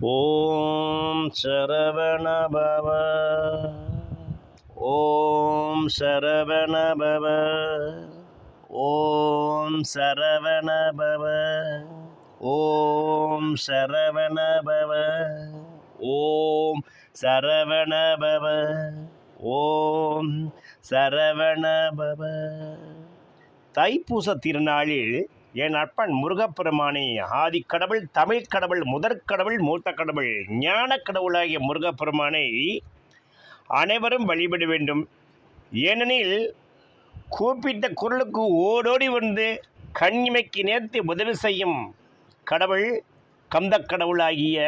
ஓம் சரவணபவ. ஓம் சரவணபவ. ஓம் சரவணபவ. ஓம் சரவணபவ. ஓம் சரவணபவ. ஓம் சரவணபவ. தைப்பூச திருநாளில் என் அப்பன் முருகப்பெருமானே ஆதிக்கடவுள் தமிழ் கடவுள் முதற் கடவுள் மூத்த கடவுள் ஞான கடவுளாகிய முருகப்பெருமானை அனைவரும் வழிபட வேண்டும். ஏனெனில் கூப்பிட்ட குரலுக்கு ஓடோடி வந்து கண்ணிமைக்கு நேர்த்தி உதவி செய்யும் கடவுள் கந்த கடவுளாகிய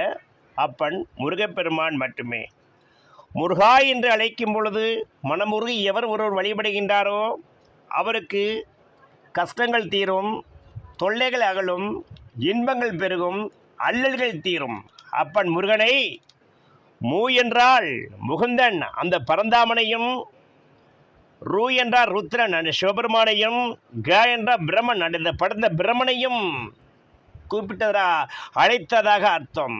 அப்பன் முருகப்பெருமான் மட்டுமே. முருகா என்று அழைக்கும் பொழுது மனமுருகி எவர் ஒருவர் வழிபடுகின்றாரோ அவருக்கு கஷ்டங்கள் தீரும். தொல்லைகள் அகலும் இன்பங்கள் பெருகும் அல்லல்கள் தீரும். அப்பன் முருகனை மூ என்றால் முகுந்தன் அந்த பரந்தாமனையும் ரூ என்றால் ருத்ரன் அந்த சிவபெருமானையும் க என்றால் பிரம்மன் அந்த படந்த பிரம்மனையும் குறிப்பிட்டதா அழைத்ததாக அர்த்தம்.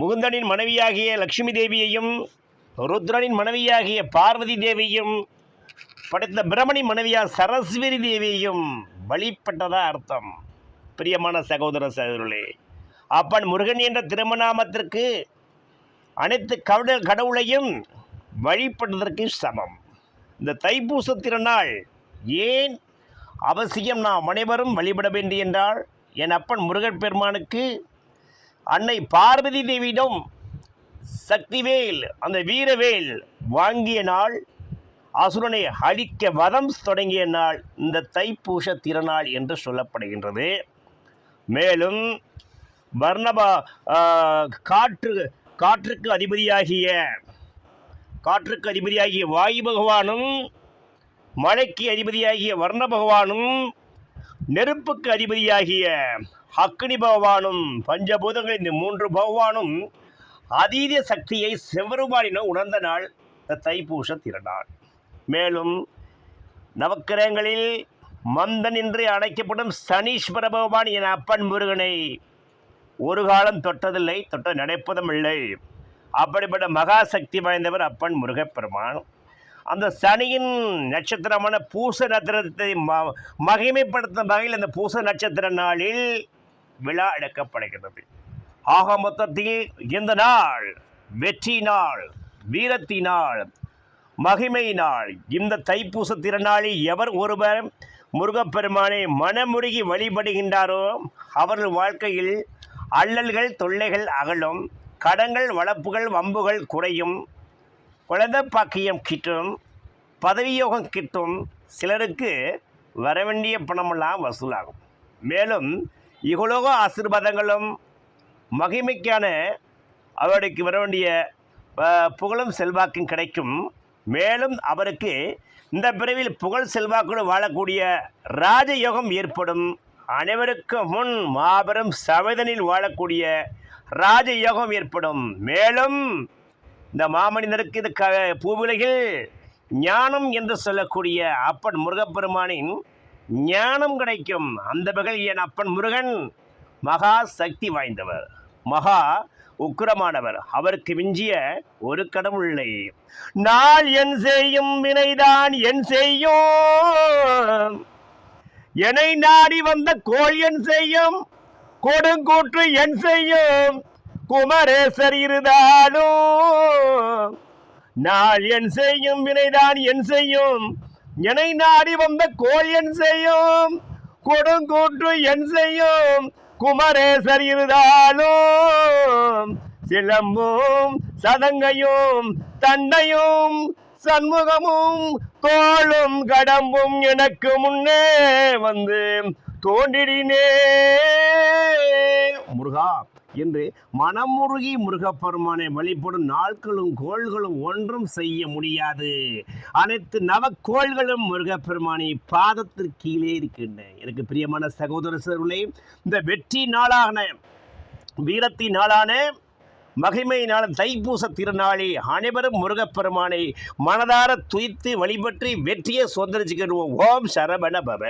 முகுந்தனின் மனைவியாகிய லக்ஷ்மி தேவியையும் ருத்ரனின் மனைவியாகிய பார்வதி தேவியும் படைத்த பிரமணி மனைவியார் சரஸ்வதி தேவியையும் வழிபட்டதா அர்த்தம். பிரியமான சகோதர சகோதரர்களே அப்பன் முருகன் என்ற திருமணாமத்திற்கு அனைத்து கடவுள் கடவுளையும் வழிபட்டதற்கு சமம். இந்த தைப்பூச திருநாள் ஏன் அவசியம் நாம் அனைவரும் வழிபட வேண்டும் என்றால் என் அப்பன் முருகன் பெருமானுக்கு அன்னை பார்வதி தேவியிடம் சக்திவேல் அந்த வீரவேல் வாங்கிய நாள் அசுரனை அழிக்க வதம் தொடங்கிய நாள் இந்த தைப்பூச திருநாள் என்று சொல்லப்படுகின்றது. மேலும் வர்ணபா காற்று காற்றுக்கு அதிபதியாகிய காற்றுக்கு அதிபதியாகிய வாயு பகவானும் மழைக்கு அதிபதியாகிய வர்ண பகவானும் நெருப்புக்கு அதிபதியாகிய அக்னி பகவானும் பஞ்சபூதங்கள் இந்த மூன்று பகவானும் அதீத சக்தியை செவ்வருபாடினும் உணர்ந்த நாள் இந்த தைப்பூச திருநாள். மேலும் நவக்கிரகங்களில் மந்தன் என்று அழைக்கப்படும் சனீஸ்வர பகவான் என் அப்பன் முருகனை ஒரு காலம் தொட்டதில்லை தொட்ட நினைப்பதும் இல்லை. அப்படிப்பட்ட மகா சக்தி வாய்ந்தவர் அப்பன் முருகப்பெருமான். அந்த சனியின் நட்சத்திரமான பூச நட்சத்திரத்தை ம மகிமைப்படுத்தும் வகையில் அந்த பூச நட்சத்திர நாளில் விழா எடுக்கப்படுகிறது. ஆக மொத்தத்தில் இந்த நாள் வெற்றி நாள் வீரத்தினால் மகிமை நாள் இந்த தைப்பூச திருநாளில் எவர் ஒருவர் முருகப்பெருமானை மனமுருகி வழிபடுகின்றாரோ அவர்கள் வாழ்க்கையில் அல்லல்கள் தொல்லைகள் அகலும் கடங்கள் வளப்புகள் வம்புகள் குறையும் குழந்தை பாக்கியம் கிட்டும் பதவியோகம் கிட்டும் சிலருக்கு வரவேண்டிய பணமெல்லாம் வசூலாகும். மேலும் இகலோக ஆசீர்வாதங்களும் மகிமைக்கான அவருக்கு வர வேண்டிய புகழும் செல்வாக்கும் கிடைக்கும். மேலும் அவருக்கு இந்த பிறவில் புகழ் செல்வாக்கோடு வாழக்கூடிய ராஜயோகம் ஏற்படும். அனைவருக்கும் முன் மாபெரும் சவேதனில் வாழக்கூடிய ராஜயோகம் ஏற்படும். மேலும் இந்த மாமனிதருக்கு இது க பூவிலையில் ஞானம் என்று சொல்லக்கூடிய அப்பன் முருகப்பெருமானின் ஞானம் கிடைக்கும். அந்த வகையில் என் அப்பன் முருகன் மகா சக்தி வாய்ந்தவர். மகா உக்கிரமானவர். அவருக்கு மிஞ்சிய ஒரு கடவுள் இல்லை நாள் என் செய்யும் வினைதான் என் செய்யும். என்னை நாடி வந்த கோள் என் செய்யும். கொடுங்கூற்று என் செய்யும். குமரேசர் இருந்தாலும். நாள் என் செய்யும் வினைதான் என் செய்யும். என்னை நாடி வந்த கோள் என் செய்யும். கொடுங்கூற்று என் செய்யும். குமரேசர் இருந்தாலும் சிலம்பும் சதங்கையும் தண்டையும் சண்முகமும் தோளும் கடம்பும் எனக்கு முன்னே வந்து தோண்டிடினே முருகா. என்று மனமுருகி முருகப்பெருமானை வழிபடும் நாட்களும் கோள்களும் ஒன்றும் செய்ய முடியாது. அனைத்து நவக்கோள்களும் முருகப்பெருமானை பாதத்திற்கு கீழே இருக்கின்றன. எனக்கு பிரியமான சகோதர சகோதரர்களே இந்த வெற்றி நாளான வீரத்தி நாளான மகிமை நாள் தைப்பூச திருநாளை அனைவரும் முருகப்பெருமானை மனதார துய்த்து வழிபற்றி வெற்றியை சுதந்திரிச்சுக்கிடுவோம் ஓம் சரவண பவ.